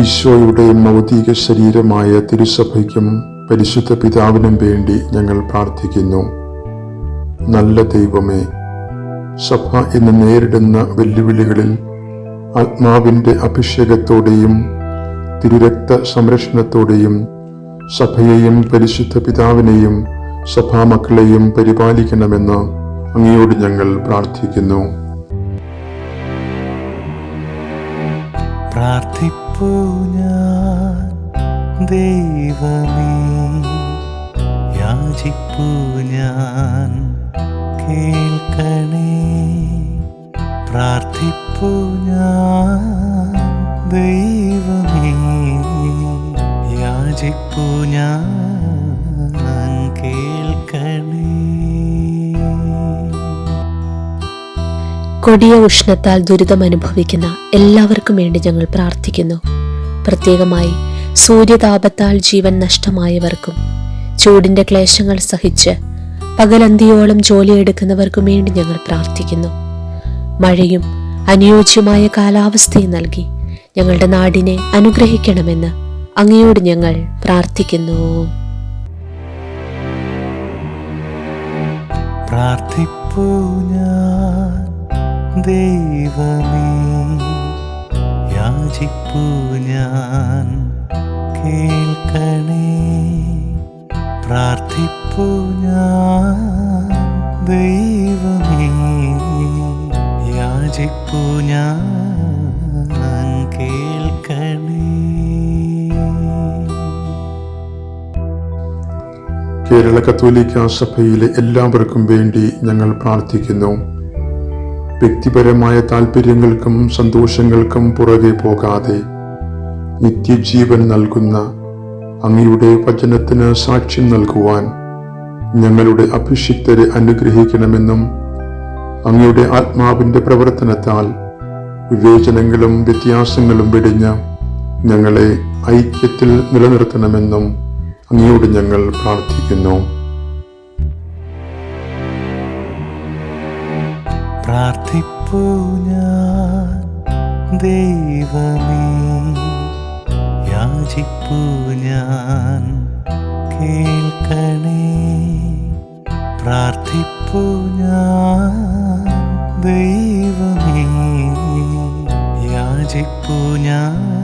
ഈശോയുടെ മൗതിക ശരീരമായ തിരുസഭയ്ക്കും പരിശുദ്ധ പിതാവിനും വേണ്ടി ഞങ്ങൾ പ്രാർത്ഥിക്കുന്നു. നല്ല ദൈവമേ സഭ ഇന്ന് നേരിടുന്ന വെല്ലുവിളികളിൽ ആത്മാവിന്റെ അഭിഷേകത്തോടെയും തിരുരക്ത സംരക്ഷണത്തോടെയും സഭയെയും പരിശുദ്ധ പിതാവിനെയും സഭാമക്കളെയും പരിപാലിക്കണമെന്ന് അങ്ങയോട് ഞങ്ങൾ പ്രാർത്ഥിക്കുന്നു. പ്രാർത്ഥിപ്പൂ ഞാൻ. ദൈവമേ യാചിപ്പു ഞാൻ. കേൾക്കണേ പ്രാർത്ഥിപ്പു ഞാൻ. ദൈവമേ യാചിപ്പു ഞാൻ. കേൾക്കണേ. കൊടിയ ഉഷ്ണത്താൽ ദുരിതം അനുഭവിക്കുന്ന എല്ലാവർക്കും വേണ്ടി ഞങ്ങൾ പ്രാർത്ഥിക്കുന്നു. പ്രത്യേകമായി സൂര്യതാപത്താൽ ജീവൻ നഷ്ടമായവർക്കും ചൂടിന്റെ ക്ലേശങ്ങൾ സഹിച്ച് പകലന്തിയോളം ജോലിയെടുക്കുന്നവർക്കും വേണ്ടി ഞങ്ങൾ പ്രാർത്ഥിക്കുന്നു. മഴയും അനുയോജ്യമായ കാലാവസ്ഥയും നൽകി ഞങ്ങളുടെ നാടിനെ അനുഗ്രഹിക്കണമെന്ന് അങ്ങയോട് ഞങ്ങൾ പ്രാർത്ഥിക്കുന്നു. പ്രാർത്ഥിപ്പൂ ഞാൻ. ദൈവമേ യാചിപ്പു ഞാൻ കേൾക്കണേ. പ്രാർത്ഥിപ്പു ഞാൻ ദൈവമേ യാചിപ്പു ഞാൻ കേരള കത്തോലിക്ക സഭയിലെ എല്ലാവർക്കും വേണ്ടി ഞങ്ങൾ പ്രാർത്ഥിക്കുന്നു. വ്യക്തിപരമായ താല്പര്യങ്ങൾക്കും സന്തോഷങ്ങൾക്കും പുറകെ പോകാതെ നിത്യജീവൻ നൽകുന്ന അങ്ങയുടെ വചനത്തിന് സാക്ഷ്യം നൽകുവാൻ ഞങ്ങളുടെ അഭിഷിക്തരെ അനുഗ്രഹിക്കണമെന്നും അങ്ങയുടെ ആത്മാവിന്റെ പ്രവർത്തനത്താൽ വിവേചനങ്ങളും വ്യത്യാസങ്ങളും വെടിഞ്ഞ് ഞങ്ങളെ ഐക്യത്തിൽ നിലനിർത്തണമെന്നും അങ്ങയോട് ഞങ്ങൾ പ്രാർത്ഥിക്കുന്നു. പ്രാർത്ഥിപ്പൂ ഞാൻ. ദൈവമേ യാചിപ്പൂ ഞാൻ. കേൾക്കണേ. പ്രാർത്ഥിപ്പൂ ഞാൻ. ദൈവമേ യാചിപ്പൂ ഞാൻ.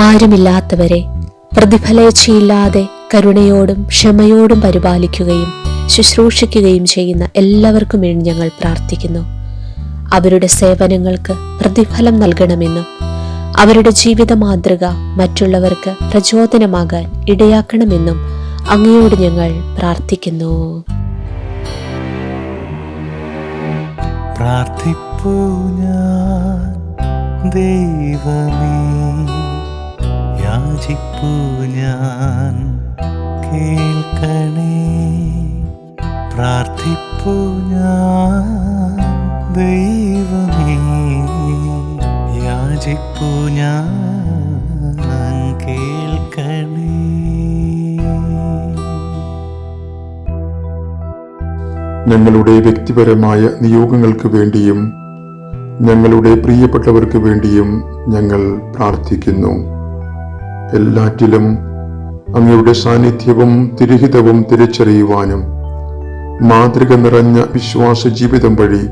ആരുമില്ലാത്തവരെ പ്രതിഫലേച്ഛയില്ലാതെ കരുണയോടും ക്ഷമയോടും പരിപാലിക്കുകയും ശുശ്രൂഷിക്കുകയും ചെയ്യുന്ന എല്ലാവർക്കും വേണ്ടി ഞങ്ങൾ പ്രാർത്ഥിക്കുന്നു. അവരുടെ സേവനങ്ങൾക്ക് പ്രതിഫലം നൽകണമെന്നും അവരുടെ ജീവിത മാതൃക മറ്റുള്ളവർക്ക് പ്രചോദനമാകാൻ ഇടയാക്കണമെന്നും അങ്ങയോട് ഞങ്ങൾ പ്രാർത്ഥിക്കുന്നു. പ്രാർത്ഥിപ്പൂ ഞാൻ ദൈവമേ. യാചിപ്പൂ ഞാൻ. കേൾക്കണേ. പ്രാർത്ഥിപ്പു ഞാൻ. ദൈവമേ യാചിപ്പു ഞാൻ. ഞങ്ങളുടെ വ്യക്തിപരമായ നിയോഗങ്ങൾക്ക് വേണ്ടിയും ഞങ്ങളുടെ പ്രിയപ്പെട്ടവർക്ക് വേണ്ടിയും ഞങ്ങൾ പ്രാർത്ഥിക്കുന്നു. എല്ലാറ്റിലും അങ്ങയുടെ സാന്നിധ്യവും തിരുഹിതവും തിരിച്ചറിയുവാനും മാതൃക നിറഞ്ഞ വിശ്വാസ ജീവിതം വഴി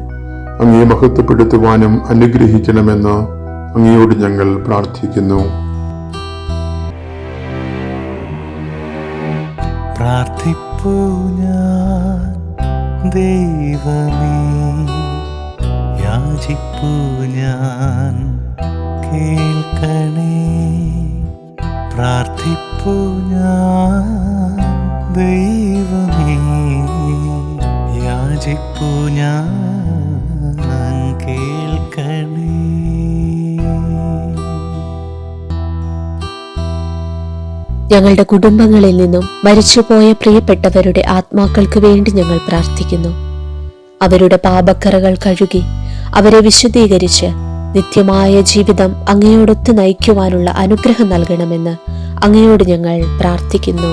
അങ്ങയെ മഹത്വപ്പെടുത്തുവാനും അനുഗ്രഹിക്കണമെന്ന് അങ്ങയോട് ഞങ്ങൾ പ്രാർത്ഥിക്കുന്നു. ദൈവമേ യാചിപ്പൂ ഞാൻ. ദൈവമേ യാചിപ്പു ഞാൻ കേൾക്കണേ. ഞങ്ങളുടെ കുടുംബങ്ങളിൽ നിന്നും മരിച്ചുപോയ പ്രിയപ്പെട്ടവരുടെ ആത്മാക്കൾക്ക് വേണ്ടി ഞങ്ങൾ പ്രാർത്ഥിക്കുന്നു. അവരുടെ പാപക്കറകൾ കഴുകി അവരെ വിശുദ്ധീകരിച്ച് നിത്യമായ ജീവിതം അങ്ങയോടൊത്ത് നയിക്കുവാനുള്ള അനുഗ്രഹം നൽകണമെന്ന് അങ്ങയോട് ഞങ്ങൾ പ്രാർത്ഥിക്കുന്നു.